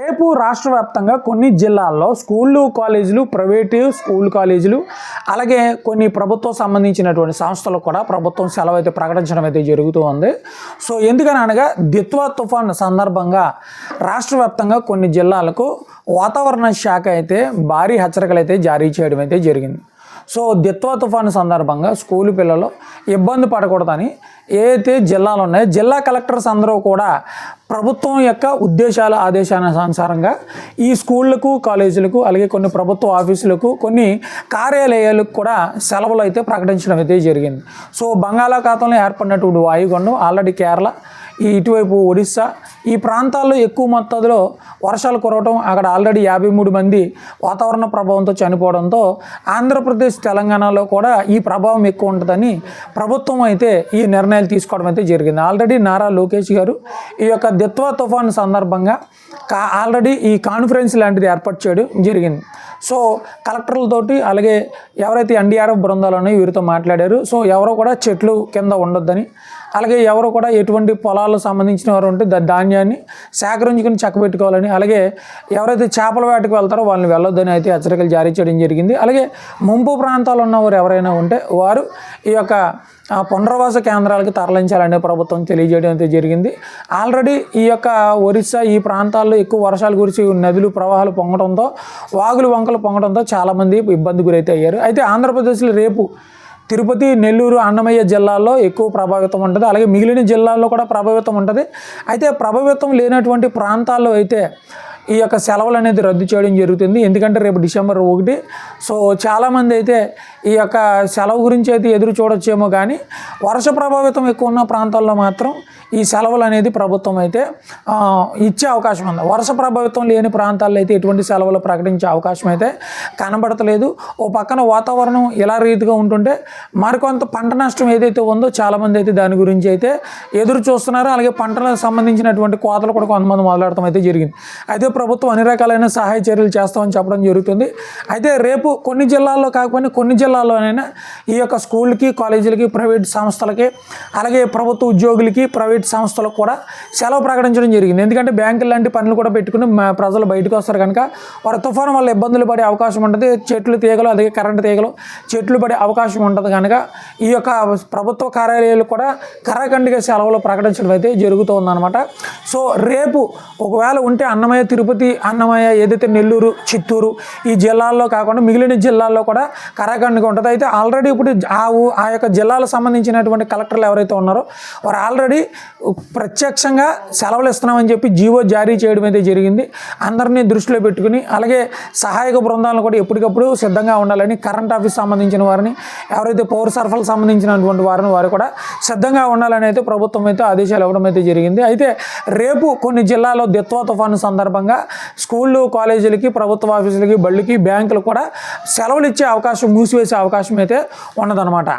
రేపు రాష్ట్ర వ్యాప్తంగా కొన్ని జిల్లాల్లో స్కూళ్ళు కాలేజీలు ప్రైవేటు స్కూల్ కాలేజీలు అలాగే కొన్ని ప్రభుత్వం సంబంధించినటువంటి సంస్థలు కూడా ప్రభుత్వం సెలవు అయితే ప్రకటించడం అయితే జరుగుతూ ఉంది. సో ఎందుకని అనగా దిత్వా తుఫాన్ సందర్భంగా రాష్ట్ర వ్యాప్తంగా కొన్ని జిల్లాలకు వాతావరణ శాఖ అయితే భారీ హెచ్చరికలు అయితే జారీ చేయడం అయితే జరిగింది. సో దిత్వా తుఫాను సందర్భంగా స్కూల్ పిల్లలు ఇబ్బంది పడకూడదని ఏదైతే జిల్లాలు ఉన్నాయో జిల్లా కలెక్టర్స్ అందరూ కూడా ప్రభుత్వం యొక్క ఉద్దేశాల ఆదేశానుసారంగా ఈ స్కూళ్ళకు కాలేజీలకు అలాగే కొన్ని ప్రభుత్వ ఆఫీసులకు కొన్ని కార్యాలయాలకు కూడా సెలవులు అయితే ప్రకటించడం అయితే జరిగింది. సో బంగాళాఖాతంలో ఏర్పడినటువంటి వాయుగుండం ఆల్రెడీ కేరళ ఈ ఇటువైపు ఒడిస్సా. ఈ ప్రాంతాల్లో ఎక్కువ మొత్తంలో వర్షాలు కురవటం అక్కడ ఆల్రెడీ యాభై మూడు మంది వాతావరణ ప్రభావంతో చనిపోవడంతో ఆంధ్రప్రదేశ్ తెలంగాణలో కూడా ఈ ప్రభావం ఎక్కువ ఉంటుందని ప్రభుత్వం అయితే ఈ నిర్ణయాలు తీసుకోవడం అయితే జరిగింది. ఆల్రెడీ నారా లోకేష్ గారు ఈ యొక్క దిత్వా తుఫాన్ సందర్భంగా కా ఆల్రెడీ ఈ కాన్ఫరెన్స్ లాంటిది ఏర్పాటు చేయడం జరిగింది. సో కలెక్టర్లతోటి అలాగే ఎవరైతే ఎన్డీఆర్ఎఫ్ బృందాలు ఉన్నాయో వీరితో మాట్లాడారు. సో ఎవరో కూడా చెట్లు కింద ఉండొద్దని అలాగే ఎవరు కూడా ఎటువంటి పొలాలకు సంబంధించిన వారు ఉంటే ధాన్యాన్ని సేకరించుకుని చక్కబెట్టుకోవాలని అలాగే ఎవరైతే చేపల వేటకు వెళ్తారో వాళ్ళని వెళ్ళొద్దని అయితే హెచ్చరికలు జారీ చేయడం జరిగింది. అలాగే ముంపు ప్రాంతాలు ఉన్నవారు ఎవరైనా ఉంటే వారు ఈ యొక్క పునర్వాస పునరావాస కేంద్రాలకి తరలించాలనే ప్రభుత్వం తెలియజేయడం అయితే జరిగింది. ఆల్రెడీ ఈ యొక్క ఒరిస్సా ఈ ప్రాంతాల్లో ఎక్కువ వర్షాలు గురించి నదులు ప్రవాహాలు పొంగడంతో వాగులు వంకలు పొంగడంతో చాలామంది ఇబ్బంది గురైతే అయ్యారు. అయితే ఆంధ్రప్రదేశ్లో రేపు తిరుపతి నెల్లూరు అన్నమయ్య జిల్లాల్లో ఎక్కువ ప్రభావితం ఉంటుంది. అలాగే మిగిలిన జిల్లాల్లో కూడా ప్రభావితం ఉంటుంది. అయితే ప్రభావితం లేనటువంటి ప్రాంతాల్లో అయితే ఈ యొక్క సెలవులు అనేది రద్దు చేయడం జరుగుతుంది. ఎందుకంటే రేపు డిసెంబర్ ఒకటి. సో చాలామంది అయితే ఈ యొక్క సెలవు గురించి అయితే ఎదురు చూడొచ్చేమో కానీ వర్ష ప్రభావితం ఎక్కువ ఉన్న ప్రాంతాల్లో మాత్రం ఈ సెలవులు అనేది ప్రభుత్వం అయితే ఇచ్చే అవకాశం ఉంది. వర్ష ప్రభావితం లేని ప్రాంతాల్లో అయితే ఎటువంటి సెలవులు ప్రకటించే అవకాశం అయితే కనబడతలేదు. ఓ పక్కన వాతావరణం ఇలా రీతిగా ఉంటుంటే మరికొంత పంట నష్టం ఏదైతే ఉందో చాలామంది అయితే దాని గురించి అయితే ఎదురు చూస్తున్నారు. అలాగే పంటలకు సంబంధించినటువంటి కోతలు కూడా కొంతమంది మొదలాడటం అయితే జరిగింది. అయితే ప్రభుత్వం అన్ని రకాలైన సహాయ చర్యలు చేస్తామని చెప్పడం జరుగుతుంది. అయితే రేపు కొన్ని జిల్లాల్లో కాకపోయినా కొన్ని జిల్లాల్లోనైనా ఈ యొక్క స్కూల్కి కాలేజీలకి ప్రైవేట్ సంస్థలకి అలాగే ప్రభుత్వ ఉద్యోగులకి ప్రైవేట్ సంస్థలకు కూడా సెలవు ప్రకటించడం జరిగింది. ఎందుకంటే బ్యాంకులు లాంటి పనులు కూడా పెట్టుకుని మా ప్రజలు బయటకు వస్తారు కనుక వారి తుఫాను వల్ల ఇబ్బందులు పడే అవకాశం ఉంటుంది. చెట్లు తీగలు అలాగే కరెంటు తీగలు చెట్లు పడే అవకాశం ఉంటుంది కనుక ఈ యొక్క ప్రభుత్వ కార్యాలయాలు కూడా కరాఖండిగా సెలవులు ప్రకటించడం అయితే జరుగుతుందన్నమాట. సో రేపు ఒకవేళ ఉంటే అన్నమయ్య తిరుపతి తిరుపతి అన్నమయ్య ఏదైతే నెల్లూరు చిత్తూరు ఈ జిల్లాల్లో కాకుండా మిగిలిన జిల్లాల్లో కూడా కరాఖండ్గా ఉంటుంది. అయితే ఆల్రెడీ ఇప్పుడు ఆ ఆ యొక్క జిల్లాలకు సంబంధించినటువంటి కలెక్టర్లు ఎవరైతే ఉన్నారో వారు ఆల్రెడీ ప్రత్యక్షంగా సెలవులు ఇస్తున్నామని చెప్పి జీవో జారీ చేయడం అయితే జరిగింది. అందరినీ దృష్టిలో పెట్టుకుని అలాగే సహాయక బృందాలను కూడా ఎప్పటికప్పుడు సిద్ధంగా ఉండాలని కరెంట్ ఆఫీస్ సంబంధించిన వారిని ఎవరైతే పౌర సరఫరాలకు సంబంధించినటువంటి వారిని వారు కూడా సిద్ధంగా ఉండాలని అయితే ప్రభుత్వం అయితే ఆదేశాలు ఇవ్వడం అయితే జరిగింది. అయితే రేపు కొన్ని జిల్లాల్లో దిత్వా తుఫాను సందర్భంగా స్కూళ్ళు కాలేజీలకి ప్రభుత్వ ఆఫీసులకి బళ్ళకి బ్యాంకులు కూడా సెలవులు ఇచ్చే అవకాశం మూసివేసే అవకాశం అయితే ఉన్నదన్నమాట.